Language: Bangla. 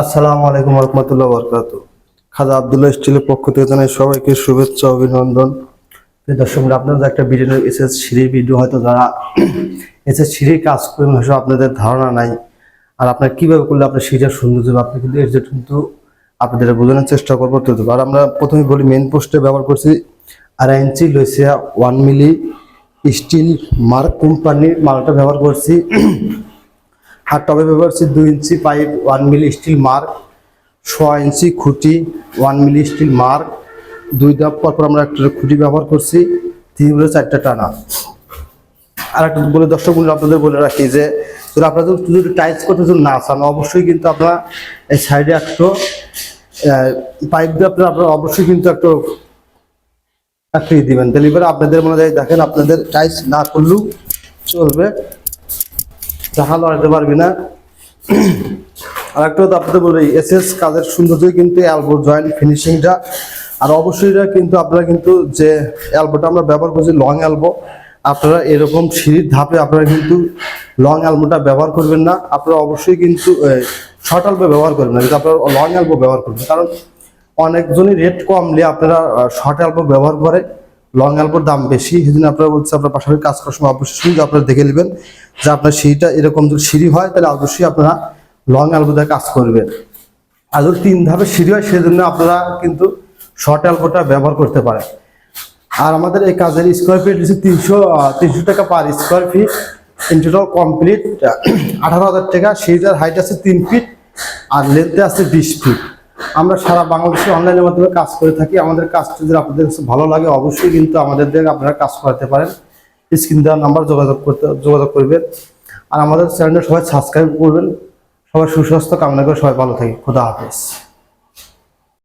আসসালামু আলাইকুম রহমতুল্লাহ বরকাত খাজা আবদুল্লাহ স্টিলের পক্ষ থেকে জানাই সবাইকে শুভেচ্ছা অভিনন্দন। প্রিয় দর্শক বন্ধু, আপনারা একটা ভিডিও এস এস সিঁড়ির ভিডিও হয়তো যারা এসএস সিঁড়ির কাজ করবেন হয়তো আপনাদের ধারণা নাই। আর আপনার কীভাবে করলে আপনার সিঁড়িটা সুন্দর যাবে আপনি কিন্তু এর কিন্তু আপনাদের বোঝানোর চেষ্টা করব আর আমরা প্রথমে বলি মেন পোস্টে ব্যবহার করছি আড়াই ইঞ্চি লইসিয়া ওয়ান মিলি স্টিল মার্ক কোম্পানির মালটা ব্যবহার করছি। আর টবে ব্যবহার দুই ইঞ্চি pipe one milli steel mark ছ ইঞ্চি খুঁটি ওয়ান মিলি স্টিল মার্ক, দুই ধাপ পর পর আমরা একটা খুঁটি ব্যবহার করছি, তিন বলে চারটা টানা। আর একটা বলে দর্শক বন্ধু আপনাদের বলে রাখি যে, যদি আপনাদের যদি টাইলস করতে যদি না চান, অবশ্যই কিন্তু আপনারা এই সাইডে একটু পাইপ দিয়ে আপনারা আপনারা অবশ্যই কিন্তু একটু একটু ই দিবেন। তাহলে এবারে আপনাদের মনে হয়, দেখেন আপনাদের টাইলস না করলেও চলবে। যাহা লড়াতে পারবি না। আর কথা আপনাদের বলি, এসএস কাজের সৌন্দর্যই কিন্তু অ্যালবো জয়েন্ট ফিনিশিংটা আর অবশ্যই এটা কিন্তু আপনারা কিন্তু যে অ্যালবোটা আমরা ব্যবহার করছি লং অ্যালবো আপনারা এরকম সিঁড়ির ধাপে আপনারা কিন্তু লং অ্যালবোটা ব্যবহার করবেন না। আপনারা অবশ্যই কিন্তু শর্ট অ্যালবো ব্যবহার করবেন না, কিন্তু আপনারা লং অ্যালবো ব্যবহার করবেন কারণ অনেকজনই রেট কমলে আপনারা শর্ট অ্যালবো ব্যবহার করে। লং অ্যালবোর দাম বেশি জন্য আপনারা বলছে আপনার পাশাপাশি কাজ করার সময় অবশ্যই আপনারা দেখে নেবেন যে আপনার সিঁড়িটা এরকম যদি সিঁড়ি হয়, তাহলে অবশ্যই আপনারা লং দিয়ে কাজ করবেন। আর যদি তিন ধাপে সিঁড়ি হয়, সেজন্য আপনারা কিন্তু শর্ট অ্যালবোটা ব্যবহার করতে পারেন। আর আমাদের এই কাজের স্কোয়ার ফিট হচ্ছে তিনশো তিনশো টাকা per square feet in total complete আঠারো হাজার টাকা, সিঁড়িটার হাইট আছে তিন ফিট আর লেন্থে আছে বিশ ফিট আমরা সারা বাংলাদেশে অনলাইনের মাধ্যমে কাজ করে থাকি। আমাদের কাজটা যদি আপনাদের কাছে ভালো লাগে, অবশ্যই কিন্তু আমাদের দিয়ে আপনারা কাজ করাতে পারেন। স্ক্রিন দেওয়ার নাম্বার যোগাযোগ করতে, যোগাযোগ করবেন। আর আমাদের চ্যানেলটা সবাই সাবস্ক্রাইব করবেন। সবাই সুস্বাস্থ্য, কামনা করে সবাই ভালো থাকি খোদা হাফেজ।